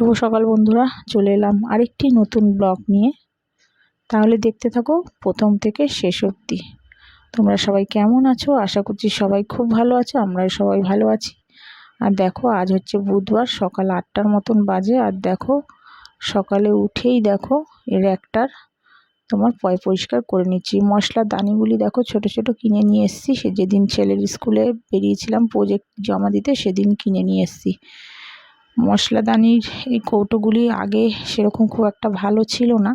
শুভ সকাল বন্ধুরা, চলে এলাম আরেকটি নতুন ব্লগ নিয়ে। তাহলে দেখতে থাকো, প্রথম থেকে শেষ অবধি। তোমরা সবাই কেমন আছো? আশা করছি সবাই খুব ভালো আছো আমরা সবাই ভালো আছি। আর দেখো, আজ হচ্ছে বুধবার, সকাল আটটার মতন বাজে। আর দেখো, সকালে উঠেই দেখো, এর একটার তোমার পয় পরিষ্কার করে নিচ্ছি। মশলার দানিগুলি দেখো, ছোট ছোট কিনে নিয়ে এসেছি। সে যেদিন ছেলের স্কুলে বেরিয়েছিলাম প্রোজেক্ট জমা দিতে, সেদিন কিনে নিয়ে এসেছি। মশলাদানির এই কৌটোগুলি আগে সেরকম খুব একটা ভালো ছিল না,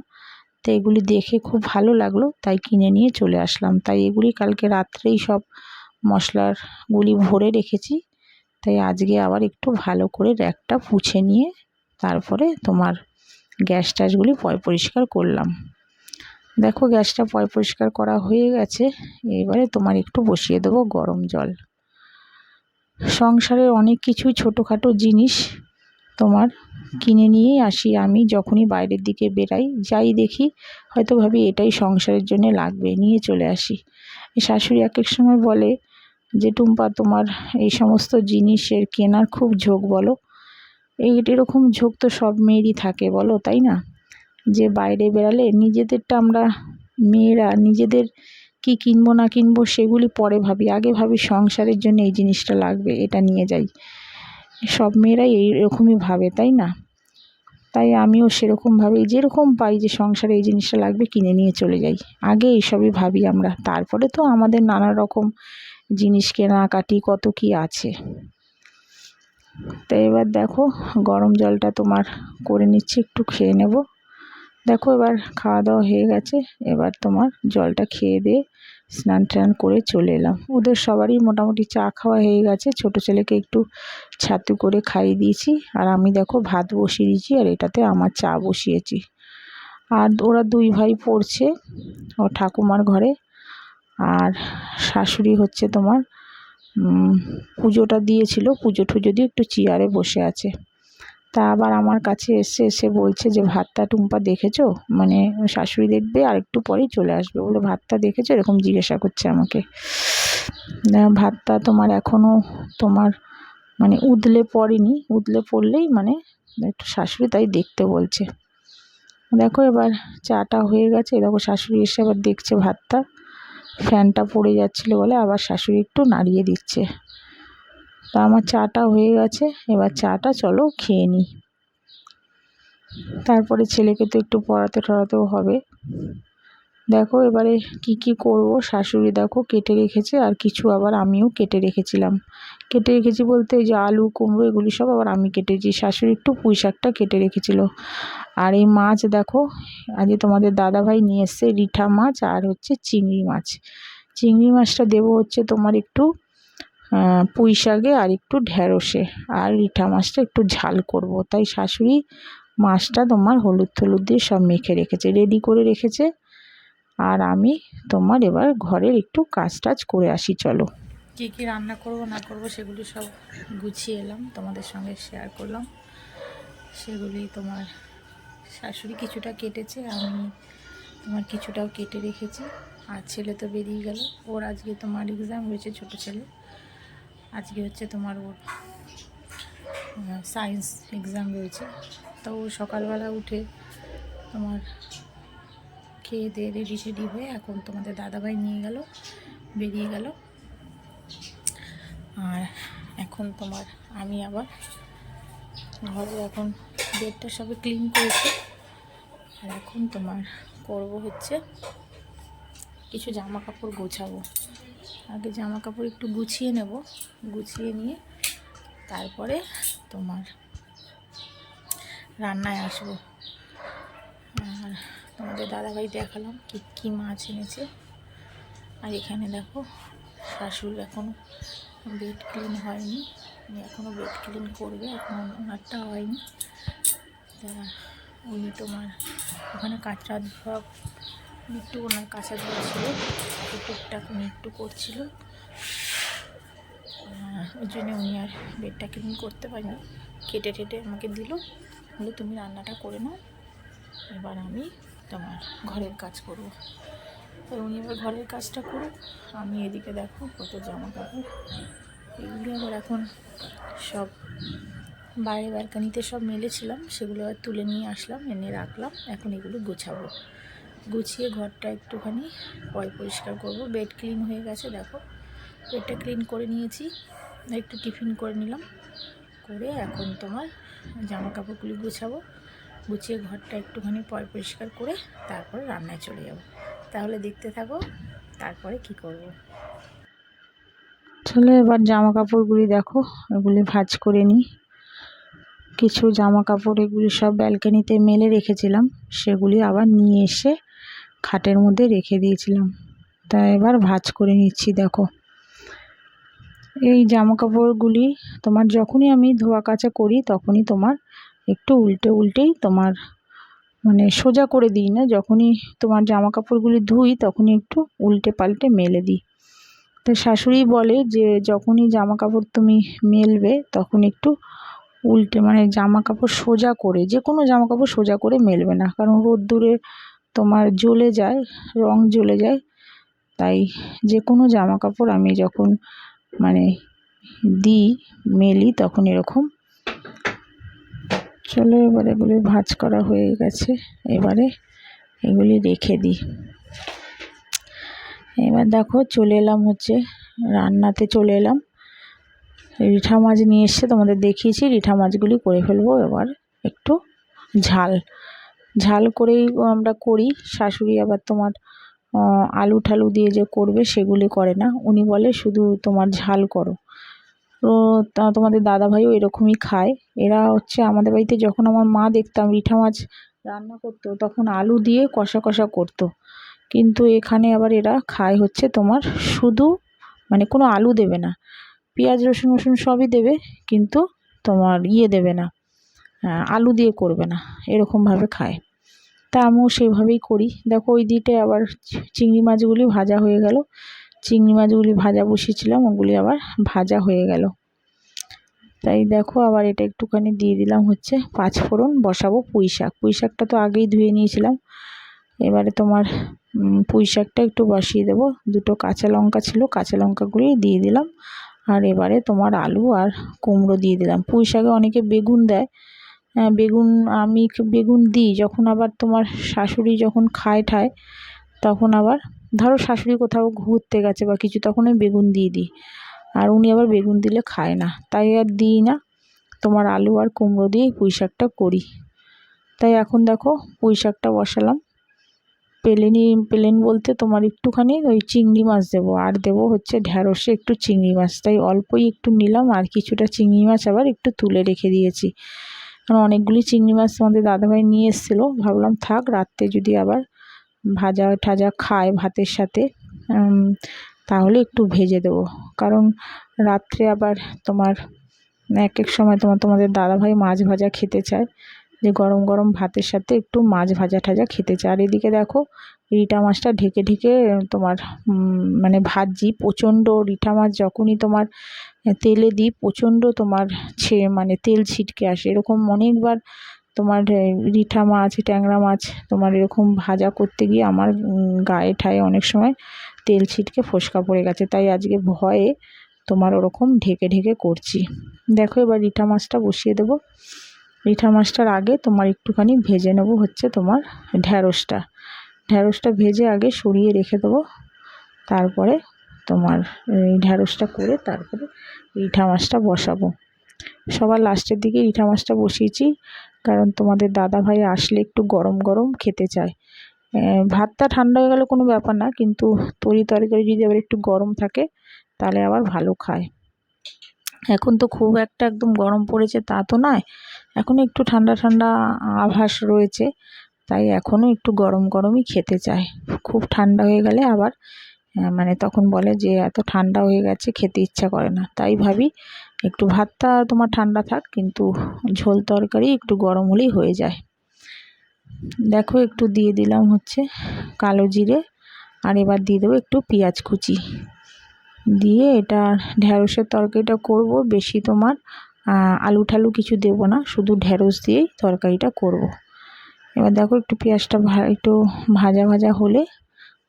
তো এগুলি দেখে খুব ভালো লাগল, তাই কিনে নিয়ে চলে আসলাম। তাই এগুলি কালকে রাত্রেই সব মশলারগুলি ভরে রেখেছি, তাই আজকে আবার একটু ভালো করে র্যাকটা পুছে নিয়ে তারপরে তোমার গ্যাস ট্যাসগুলি পয় পরিষ্কার করলাম। দেখো গ্যাসটা পয় পরিষ্কার করা হয়ে গেছে, এবারে তোমার একটু বসিয়ে দেবো গরম জল। সংসারের অনেক কিছুই ছোটোখাটো জিনিস তোমার কিনে নিয়েই আসি আমি যখনই বাইরের দিকে বেরাই যাই দেখি, হয়তো ভাবি এটাই সংসারের জন্য লাগবে, নিয়ে চলে আসি। শাশুড়ি এক এক সময় বলে যে, টুম্পা, তোমার এই সমস্ত জিনিসের কেনার খুব ঝোঁক বলো। এই এরকম ঝোঁক তো সব মেয়েরই থাকে বলো, তাই না? যে, বাইরে বেরালে নিজেদেরটা আমরা মেয়েরা নিজেদের কি কিনবো না কিনবো সেগুলি পরে ভাবি। আগে ভাবি সংসারের জন্য এই জিনিসটা লাগবে, এটা নিয়ে যাই। সব মেয়েরাই এইরকমই ভাবে, তাই না? তাই আমিও সেরকমভাবে যেরকম পাই যে সংসারে এই জিনিসটা লাগবে কিনে নিয়ে চলে যাই। আগে এইসবই ভাবি আমরা। তারপরে তো আমাদের নানা রকম জিনিস কেনাকাটি কত কি আছে। তো এবার দেখো, গরম জলটা তোমার করে নিচ্ছি, একটু খেয়ে নেব। দেখো এবার খাওয়া দাওয়া হয়ে গেছে, এবার তোমার জলটা খেয়ে দিয়ে স্নান টান করে চলে এলাম। ওদের সবারই মোটামুটি চা খাওয়া হয়ে গেছে। ছোট ছেলেকে একটু ছাতু করে খাইয়ে দিয়েছি। আর আমি দেখো ভাত বসিয়ে দিয়েছি আর এটাতে আমার চা বসিয়েছি। আর ওরা দুই ভাই পড়ছে, ও ঠাকুমার ঘরে। আর শাশুড়ি হচ্ছে তোমার পুজোটা দিয়েছিল। পুজো টুজো দিয়ে একটু চেয়ারে বসে আছে। তা আবার আমার কাছে এসে এসে বলছে যে, ভাতটা টুম্পা দেখেছ? মানে শাশুড়ি দেখবে, আর একটু পরেই চলে আসবে। বলে ভাতটা দেখেছ? এরকম জিজ্ঞাসা করছে আমাকে। ভাতটা তোমার এখনও তোমার মানে উদলে পড়েনি। উদলে পড়লেই মানে একটু শাশুড়ি তাই দেখতে বলছে। দেখো এবার চাটা হয়ে গেছে। দেখো শাশুড়ি এসে আবার দেখছে ভাতটা। ফ্যানটা পড়ে যাচ্ছিল বলে আবার শাশুড়ি একটু নাড়িয়ে দিচ্ছে। তা আমার চাটা হয়ে গেছে, এবার চাটা চলো খেয়ে নিই। তারপরে ছেলেকে তো একটু পড়াতে টড়াতেও হবে। দেখো এবারে কি কি করব, শাশুড়ি দেখো কেটে রেখেছে, আর কিছু আবার আমিও কেটে রেখেছিলাম। কেটে রেখেছি বলতে যে আলু, কুমড়ো এগুলি সব আবার আমি কেটেছি, শাশুড়ি একটু পুঁই শাকটা কেটে রেখেছিল। আর এই মাছ দেখো আজকে তোমাদের দাদাভাই নিয়ে এসছে, রিঠা মাছ আর হচ্ছে চিংড়ি মাছ। চিংড়ি মাছটা দেবো হচ্ছে তোমার একটু পুঁই শাকে আর একটু ঢ্যাঁড়সে আর রিঠা মাছটা একটু ঝাল করব। তাই শাশুড়ি মাছটা তোমার হলুদ টলুদ দিয়ে সব মেখে রেখেছে রেডি করে রেখেছে। আর আমি তোমার এবার ঘরের একটু কাজ টাজ করে আসি, চলো। কী কী রান্না করব, না করব, সেগুলি সব গুছিয়ে এলাম, তোমাদের সঙ্গে শেয়ার করলাম। সেগুলি তোমার শাশুড়ি কিছুটা কেটেছে, আমি তোমার কিছুটাও কেটে রেখেছি। আর ছেলে তো বেরিয়ে গেল, ওর আজকে তোমার এক্সাম হয়েছে, ছোটো ছেলে। আজকে হচ্ছে তোমার ওর সায়েন্স এক্সাম রয়েছে। তো ও সকালবেলা উঠে তোমার খেয়ে দিয়ে রেডি সেডি হয়ে এখন তোমাদের দাদাভাই নিয়ে গেল, বেরিয়ে গেল। আর এখন তোমার আমি আবার ঘরে এখন বেডটা সবে ক্লিন করেছি। আর এখন তোমার করব হচ্ছে কিছু জামা কাপড় গোছাবো। আগে জামা কাপড় একটু গুছিয়ে নেব। গুছিয়ে নিয়ে তারপরে তোমার রান্নায় আসব। আর তোমাদের দাদাভাই দেখালাম কি, কী মাছ এনেছে। আর এখানে দেখো, শাশুড়ি এখনও বেড ক্লিন হয়নি। উনি এখনও বেড ক্লিন করবে, এখন ওনারটা হয়নি। তা উনি তোমার ওখানে কাঁচরা ধোয়া একটু ওনার কাঁচা ধোয়া ছিল টুকটাক উনি একটু করছিল ওই জন্য উনি আর বেডটা ক্লিন করতে পারিনি। কেটে টেটে আমাকে দিল। বলে তুমি রান্নাটা করে নাও। এবার আমি তোমার ঘরের কাজ করব। তো উনি এবার ঘরের কাজটা করুক। আমি এদিকে দেখো কত জামা কাপড় এগুলো আবার এখন সব বাইরে ব্যালকানিতে সব মেলেছিলাম। সেগুলো আর তুলে নিয়ে আসলাম, এনে রাখলাম। এখন এগুলো গুছাবো। গুছিয়ে ঘরটা একটুখানি পয় পরিষ্কার করব। বেড ক্লিন হয়ে গেছে, দেখো। বেডটা ক্লিন করে নিয়েছি, একটু টিফিন করে নিলাম। করে এখন তোমার জামা কাপড়গুলি গুছাবো। গুছিয়ে ঘরটা একটুখানি পয় পরিষ্কার করে তারপরে রান্নায় চলে যাব। তাহলে দেখতে থাকো, তারপরে কি করব। চলো এবার জামা কাপড়গুলি দেখো, এগুলি ভাজ করে নিই। কিছু জামা কাপড় এগুলি সব ব্যালকানিতে মেলে রেখেছিলাম, সেগুলি আবার নিয়ে এসে খাটের মধ্যে রেখে দিয়েছিলাম। তা এবার ভাজ করে নিচ্ছি, দেখো। এই জামা কাপড়গুলি তোমার যখনই আমি ধোয়া কাচা করি, তখনই তোমার একটু উল্টে উল্টেই তোমার মানে সোজা করে দিই না। যখনই তোমার জামা কাপড়গুলি ধুই, তখনই একটু উল্টে পাল্টে মেলে দিই। তো শাশুড়ি বলে যে, যখনই জামা কাপড় তুমি মেলবে, তখন একটু উল্টে মানে জামা কাপড় সোজা করে, যে কোনো জামা কাপড় সোজা করে মেলবে না। কারণ রোদ্দুরে তোমার জ্বলে যায়, রং জ্বলে যায়, তাই যে কোনো জামা কাপড় আমি যখন মানে দিই, মেলি তখন এরকম। চলো এবার এগুলি ভাজ করা হয়ে গেছে, এবারে এগুলি রেখে দিই। এবার দেখো চলে এলাম হচ্ছে, রান্নাতে চলে এলাম। রিঠা মাছ নিয়ে এসছে, তোমাদের দেখিয়েছি, রিঠা মাছগুলি করে ফেলব এবার একটু ঝাল। ঝাল করেই আমরা করি। শাশুড়ি আবার তোমার আলু ঠালু দিয়ে যে করবে সেগুলি করে না। উনি বলে, শুধু তোমার ঝাল করো। তো তোমাদের দাদাভাইও এরকমই খায়। এরা হচ্ছে আমাদের বাড়িতে যখন আমার মা দেখতাম রিঠা মাছ রান্না করতো, তখন আলু দিয়ে কষা কষা করতো। কিন্তু এখানে আবার এরা খায় হচ্ছে তোমার শুধু মানে কোনো আলু দেবে না। পেঁয়াজ, রসুন রসুন সবই দেবে, কিন্তু তোমার ইয়ে দেবে না। আলু দিয়ে করবে না এরকমভাবে খায়। তা আমিও সেভাবেই করি। দেখো ওই দিকে আবার চিংড়ি মাছগুলি ভাজা হয়ে গেল। চিংড়ি মাছগুলি ভাজা বসিয়েছিলাম ওগুলি আবার ভাজা হয়ে গেল। তাই দেখো আবার এটা একটুখানি দিয়ে দিলাম হচ্ছে পাঁচ ফোড়ন বসাবো পুঁই শাক। পুঁই শাকটা তো আগেই ধুয়ে নিয়েছিলাম। এবারে তোমার পুঁই শাকটা একটু বসিয়ে দেবো। দুটো কাঁচা লঙ্কা ছিল কাঁচা লঙ্কাগুলি দিয়ে দিলাম। আর এবারে তোমার আলু আর কুমড়ো দিয়ে দিলাম। পুঁই শাকে অনেকে বেগুন দেয় বেগুন আমি বেগুন দিই। যখন আবার তোমার শাশুড়ি যখন খায় ঠায়, তখন আবার ধরো শাশুড়ি কোথাও ঘুরতে গেছে বা কিছু, তখন আমি বেগুন দিয়ে দিই। আর উনি আবার বেগুন দিলে খায় না। তাই আর দিই না। তোমার আলু আর কুমড়ো দিয়েই পুঁই শাকটা করি। তাই এখন দেখো পুঁই শাকটা বসালাম। পেলেনি, পেলেন বলতে তোমার একটুখানি ওই চিংড়ি মাছ দেবো। আর দেবো হচ্ছে ঢ্যাঁড়সে একটু চিংড়ি মাছ। তাই অল্পই একটু নিলাম আর কিছুটা চিংড়ি মাছ আবার একটু তুলে রেখে দিয়েছি। কারণ অনেকগুলি চিংড়ি মাছ তোমাদের দাদাভাই নিয়ে এসেছিল। ভাবলাম থাক, রাত্রে যদি আবার ভাজা ঠাজা খায় ভাতের সাথে তাহলে একটু ভেজে দেবো। কারণ রাত্রে আবার তোমার, এক এক সময় তোমার, তোমাদের দাদাভাই মাছ ভাজা খেতে চায়, যে গরম গরম ভাতের সাথে একটু মাছ ভাজা ঠাজা খেতে চায়। আর এদিকে দেখো, রিঠা মাছটা ঢেকে ঢেকে তোমার মানে ভাজি প্রচণ্ড রিঠা মাছ, যখনই তোমার তেলে দিই, প্রচণ্ড তোমার ছে মানে তেল ছিটকে আসে। এরকম অনেকবার তোমার রিঠা মাছ, ট্যাংরা মাছ তোমার এরকম ভাজা করতে গিয়ে আমার গায়ে ঠায়ে অনেক সময় তেল ছিটকে ফোসকা পড়ে গেছে। তাই আজকে ভয়ে তোমার ওরকম ঢেকে ঢেকে করছি। দেখো এবার রিঠা মাছটা বসিয়ে দেবো। রিঠা মাছটার আগে তোমার একটুখানি ভেজে নেব হচ্ছে তোমার ঢ্যাঁড়সটা। ঢ্যাঁড়সটা ভেজে আগে সরিয়ে রেখে দেবো। তারপরে তোমার, এই ঢ্যাঁড়সটা করে তারপরে রিঠা মাছটা বসাবো। সবার লাস্টের দিকে রিঠা মাছটা বসিয়েছি, কারণ তোমাদের দাদা ভাই আসলে একটু গরম গরম খেতে চায়। ভাতটা ঠান্ডা হয়ে গেলে কোনো ব্যাপার না, কিন্তু তরি তরকারি যদি আবার একটু গরম থাকে, তাহলে আবার ভালো খায়। এখন তো খুব একটা একদম গরম পড়েছে তা তো নয়, এখন একটু ঠান্ডা ঠান্ডা আভাস রয়েছে, তাই এখনও একটু গরম গরমই খেতে চায়। খুব ঠান্ডা হয়ে গেলে আবার মানে তখন বলে যে, এত ঠান্ডা হয়ে গেছে, খেতে ইচ্ছা করে না। তাই ভাবি, একটু ভাতটা তোমার ঠান্ডা থাক, কিন্তু ঝোল তরকারি একটু গরম হলেই হয়ে যায়। দেখো, একটু দিয়ে দিলাম হচ্ছে কালো জিরে, আর এবার দিয়ে দেবো একটু পেঁয়াজ কুচি। দিয়ে এটা ঢ্যাঁড়সের তরকারিটা করব, বেশি তোমার আলু ঠালু কিছু দেব না, শুধু ঢ্যাঁড়স দিয়েই তরকারিটা করব। এবার দেখো, একটু পেঁয়াজটা একটু ভাজা ভাজা হলে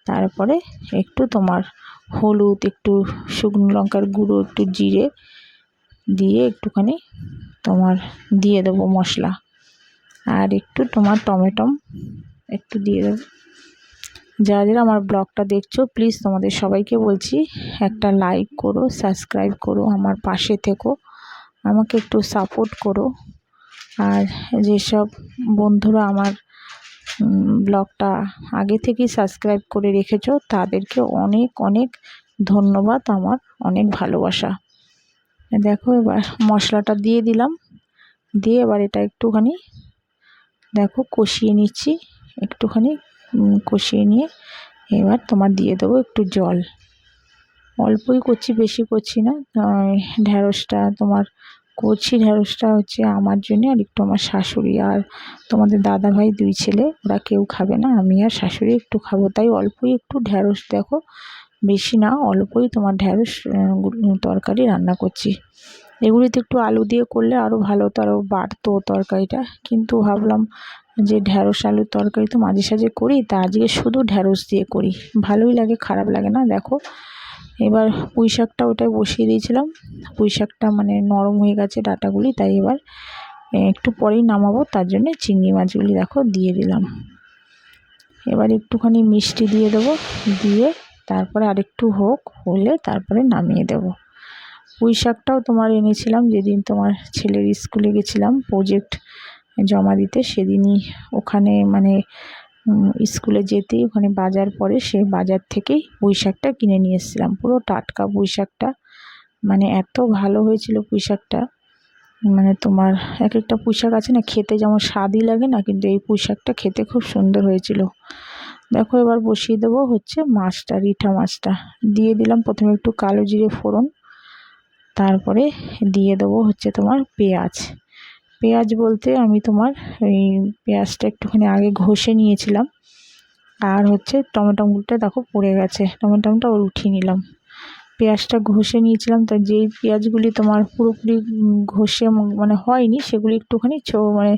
তারপরে একটু তোমার হলুদ, একটু শুকনো লঙ্কার গুঁড়ো, একটু জিরে দিয়ে একটুখানি তোমার দিয়ে দেবো মশলা। আর একটু তোমার টমেটম একটু দিয়ে দেবো। যারা যারা আমার ব্লগটা দেখছ প্লিজ তোমাদের সবাইকে বলছি, একটা লাইক করো সাবস্ক্রাইব করো, আমার পাশে থেকো, আমাকে একটু সাপোর্ট করো। আর যেসব বন্ধুরা আমার ব্লগটা আগে থেকেই সাবস্ক্রাইব করে রেখেছো, তাদেরকে অনেক অনেক ধন্যবাদ আমার, অনেক ভালোবাসা। দেখো এবার মশলাটা দিয়ে দিলাম, দিয়ে এবার এটা একটুখানি দেখো কষিয়ে নিচ্ছি, একটুখানি কষিয়ে নিয়ে এবার তোমার দিয়ে দেবো একটু জল। অল্পই করছি, বেশি করছি না ঢ্যাঁড়সটা তোমার করছি ঢ্যাঁড়সটা হচ্ছে আমার জন্যে আর একটু আমার শাশুড়ি আর তোমাদের দাদা ভাই দুই ছেলে, ওরা কেউ খাবে না, আমি আর শাশুড়ি একটু খাব। তাই অল্পই একটু ঢ্যাঁড়স দেখো, বেশি না, অল্পই তোমার ঢ্যাঁড়স তরকারি রান্না করছি। এগুলিতে একটু আলু দিয়ে করলে আরও ভালো হতো আরও বাড়তো তরকারিটা। কিন্তু ভাবলাম যে ঢ্যাঁড়স আলুর তরকারি তো মাঝে সাঝে করি, তা আজকে শুধু ঢ্যাঁড়স দিয়ে করি। ভালোই লাগে, খারাপ লাগে না, দেখো। এবার পুঁই শাকটা ওটাই বসিয়ে দিয়েছিলাম। পুঁই শাকটা মানে নরম হয়ে গেছে ডাটাগুলি, তাই এবার একটু পরেই নামাবো, তার জন্যে চিংড়ি মাছগুলি দেখো দিয়ে দিলাম। এবার একটুখানি মিষ্টি দিয়ে দেবো, দিয়ে তারপরে আরেকটু হোক, হলে তারপরে নামিয়ে দেব। পুঁই শাকটাও তোমার এনেছিলাম, যেদিন তোমার ছেলের স্কুলে গেছিলাম প্রজেক্ট জমা দিতে, সেদিনই ওখানে মানে স্কুলে যেতেই ওখানে বাজার পড়ে সেই বাজার থেকেই পুঁই শাকটা কিনে নিয়ে এসেছিলাম। পুরো টাটকা পুঁই শাকটা মানে এত ভালো হয়েছিল পুঁই শাকটা মানে তোমার এক একটা পুঁই শাক আছে না, খেতে যেমন স্বাদই লাগে না, কিন্তু এই পুঁই শাকটা খেতে খুব সুন্দর হয়েছিল। দেখো, এবার বসিয়ে দেবো হচ্ছে মাছটা, রিঠা মাছটা। দিয়ে দিলাম প্রথমে একটু কালো জিরে ফোড়ন, তারপরে দিয়ে দেবো হচ্ছে তোমার পেঁয়াজ। পেঁয়াজ বলতে আমি তোমার ওই পেঁয়াজটা একটুখানি আগে ঘষে নিয়েছিলাম। আর হচ্ছে টমেটোগুলোটা দেখো পড়ে গেছে। টমেটোটা ওর উঠিয়ে নিলাম। পেঁয়াজটা ঘষে নিয়েছিলাম, তা যেই পেঁয়াজগুলি তোমার পুরোপুরি ঘষে মানে হয়নি, সেগুলি একটুখানি ছো মানে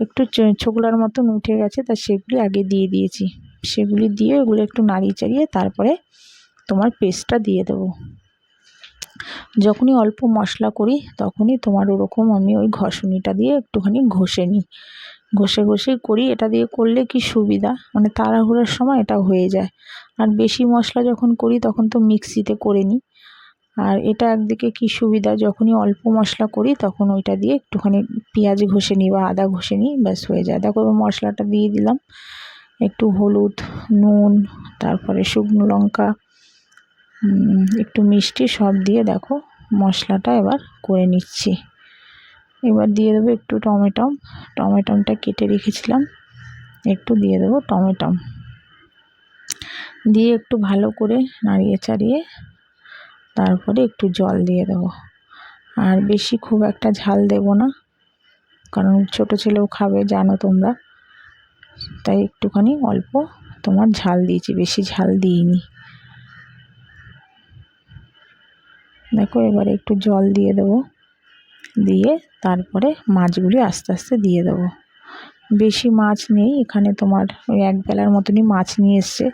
একটু ছোকলার মতন উঠে গেছে, তা সেগুলি আগে দিয়ে দিয়েছি। সেগুলি দিয়ে ওগুলো একটু নাড়িয়ে চাড়িয়ে তারপরে তোমার পেস্টটা দিয়ে দেবো। যখনই অল্প মশলা করি, তখনই তোমার ওরকম আমি ওই ঘষণিটা দিয়ে একটুখানি ঘষে নিই। ঘষে ঘষে করি, এটা দিয়ে করলে কি সুবিধা? মানে তাড়াহুড়োর সময় এটা হয়ে যায়। আর বেশি মশলা যখন করি, তখন তো মিক্সিতে করে নিই। আর এটা একদিকে কি সুবিধা? যখনই অল্প মশলা করি, তখন ওইটা দিয়ে একটুখানি পেঁয়াজ ঘষে নিই বা আদা ঘষে নিই, ব্যাস হয়ে যায়। দেখো মশলাটা দিয়ে দিলাম। একটু হলুদ, নুন, তারপরে শুকনো লঙ্কা একটু মিষ্টি সব দিয়ে দেখো, মশলাটা এবার করে নিচ্ছি। এবার দিয়ে দেবো একটু টমেটম। টমেটমটা কেটে রেখেছিলাম, একটু দিয়ে দেবো টমেটম। দিয়ে একটু ভালো করে নাড়িয়ে চাড়িয়ে তারপরে একটু জল দিয়ে দেবো। আর বেশি খুব একটা ঝাল দেব না, কারণ ছোট ছেলেও খাবে, জানো তোমরা। তাই একটুখানি অল্প তোমার ঝাল দিয়েছি, বেশি ঝাল দিইনি। দেখো, এবারে একটু জল দিয়ে দেবো। দিয়ে তারপরে মাছগুলি আস্তে আস্তে দিয়ে দেবো। বেশি মাছ নেই, এখানে তোমার ওই এক বেলার মতনই মাছ নিয়ে এসছে।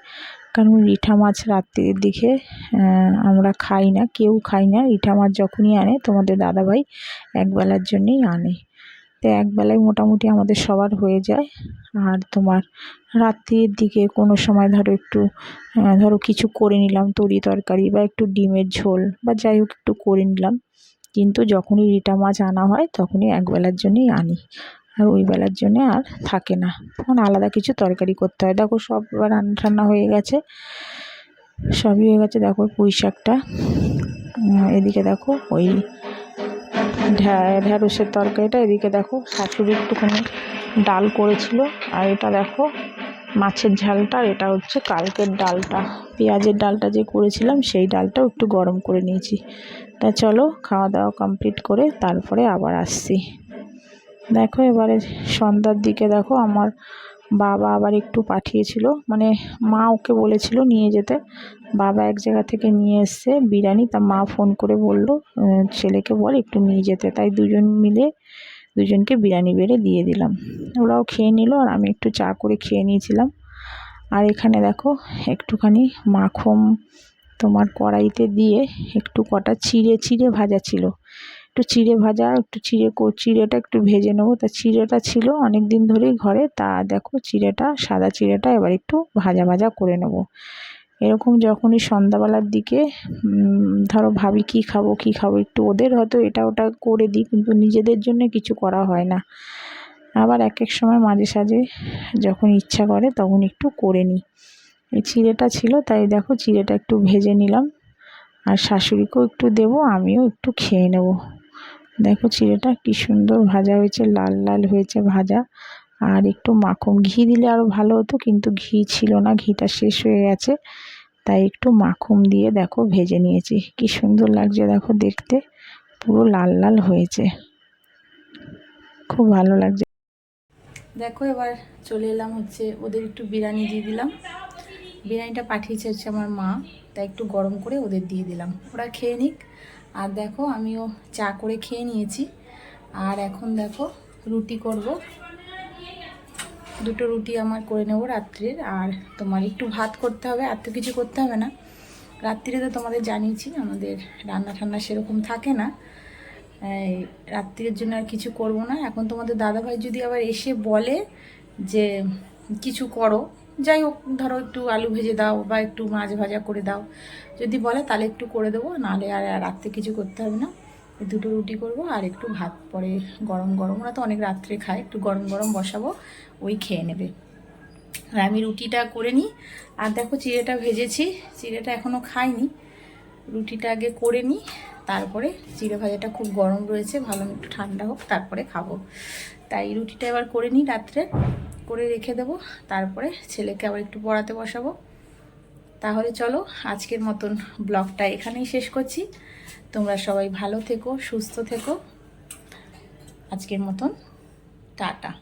কারণ রিঠা মাছ রাত্রির দিকে আমরা খাই না, কেউ খাই না। রিঠা মাছ যখনই আনে, তোমাদের দাদাভাই একবেলার জন্যেই আনে। তো একবেলায় মোটামুটি আমাদের সবার হয়ে যায়। আর তোমার রাত্রির দিকে কোনো সময় ধরো একটু ধরো কিছু করে নিলাম, তরি তরকারি বা একটু ডিমের ঝোল বা যাই হোক একটু করে নিলাম। কিন্তু যখনই রিটা মাছ আনা হয় তখনই একবেলার জন্যই আনি। আর ওই বেলার জন্যে আর থাকে না। তখন আলাদা কিছু তরকারি করতে হয়। দেখো সব রান্না ঠান্না হয়ে গেছে। সবই হয়ে গেছে। দেখো পুঁই শাকটা। এদিকে দেখো ওই ঢ্যাঁড়সের তরকারিটা এদিকে দেখো, শাশুড়ি একটুখানি ডাল করেছিল, আর এটা দেখো মাছের ঝালটা, আর এটা হচ্ছে কালকের ডালটা। পেঁয়াজের ডালটা যে করেছিলাম, সেই ডালটাও একটু গরম করে নিয়েছি। তা চলো, খাওয়া দাওয়া কমপ্লিট করে তারপরে আবার আসছি। দেখো এবারে সন্ধ্যার দিকে দেখো, আমার বাবা আবার একটু পাঠিয়েছিল। মানে মা ওকে বলেছিল নিয়ে যেতে। বাবা এক জায়গা থেকে নিয়ে এসছে বিরিয়ানি। তা মা ফোন করে বলল ছেলেকে বল একটু নিয়ে যেতে। তাই দুজন মিলে দুজনকে বিরিয়ানি বেড়ে দিয়ে দিলাম। ওরাও খেয়ে নিল আর আমি একটু চা করে খেয়ে নিয়েছিলাম। আর এখানে দেখো একটুখানি মাখন তোমার কড়াইতে দিয়ে একটু কটা চিড়ে চিড়ে ভাজা ছিল। একটু চিড়ে ভাজা, একটু চিড়ে চিড়েটা একটু ভেজে নেব। তা চিড়েটা ছিল অনেক দিন ধরেই ঘরে। তা দেখো চিড়েটা, সাদা চিড়েটা এবার একটু ভাজা ভাজা করে নেব। এরকম যখনই সন্ধ্যাবেলার দিকে ধরো ভাবি কী খাব কী খাব, একটু ওদের হয়তো এটা ওটা করে দিই, কিন্তু নিজেদের জন্য কিছু করা হয় না। আবার এক এক সময় মাঝে সাঝে যখন ইচ্ছা করে তখন একটু করে নিই। এই চিড়েটা ছিল, তাই দেখো চিড়েটা একটু ভেজে নিলাম। আর শাশুড়িকেও একটু দেবো, আমিও একটু খেয়ে নেব। দেখো চিড়েটা কি সুন্দর ভাজা হয়েছে, লাল লাল হয়েছে ভাজা। আর একটু মাখন, ঘি দিলে আরও ভালো হতো, কিন্তু ঘি ছিল না, ঘিটা শেষ হয়ে গেছে। তাই একটু মাখন দিয়ে দেখো ভেজে নিয়েছি। কি সুন্দর লাগছে দেখো দেখতে, পুরো লাল লাল হয়েছে। খুব ভালো লাগছে। দেখো এবার চলে এলাম হচ্ছে, ওদের একটু বিরিয়ানি দিয়ে দিলাম। বিরিয়ানিটা পাঠিয়েছে হচ্ছে আমার মা, তাই একটু গরম করে ওদের দিয়ে দিলাম। ওরা খেয়ে নিক। আর দেখো, আমিও চা করে খেয়ে নিয়েছি। আর এখন দেখো, রুটি করব। দুটো রুটি আমার করে নেব রাত্রির। আর তোমার একটু ভাত করতে হবে, আর তো কিছু করতে হবে না। রাত্রিরে তো তোমাদের জানিয়েছি, আমাদের রান্না ঠান্না সেরকম থাকে না। রাত্রির জন্য আর কিছু করব না। এখন তোমাদের দাদাভাই যদি আবার এসে বলে যে, কিছু করো। যাই হোক, ধরো একটু আলু ভেজে দাও বা একটু মাছ ভাজা করে দাও। যদি বলে তাহলে একটু করে দেবো, নাহলে আর রাত্রে কিছু করতে হবে না। দুটো রুটি করব আর একটু ভাত, পরে গরম গরম। ওরা তো অনেক রাত্রে খায়, একটু গরম গরম বসাবো, ওই খেয়ে নেবে। আর আমি রুটিটা করে নিই। আর দেখো চিড়েটা ভেজেছি, চিড়েটা এখনও খাইনি। রুটিটা আগে করে নিই, তারপরে চিড়ে ভাজাটা খুব গরম রয়েছে, ভালো একটু ঠান্ডা হোক, তারপরে খাব। তাই রুটিটা এবার করে নিই রাত্রে। করে রেখে দেব। তারপরে ছেলেকে আবার একটু পড়াতে বসাবো। তাহলে চলো আজকের মতন ব্লগটা এখানেই শেষ করছি। তোমরা সবাই ভালো থেকো, সুস্থ থেকো। আজকের মতন টাটা।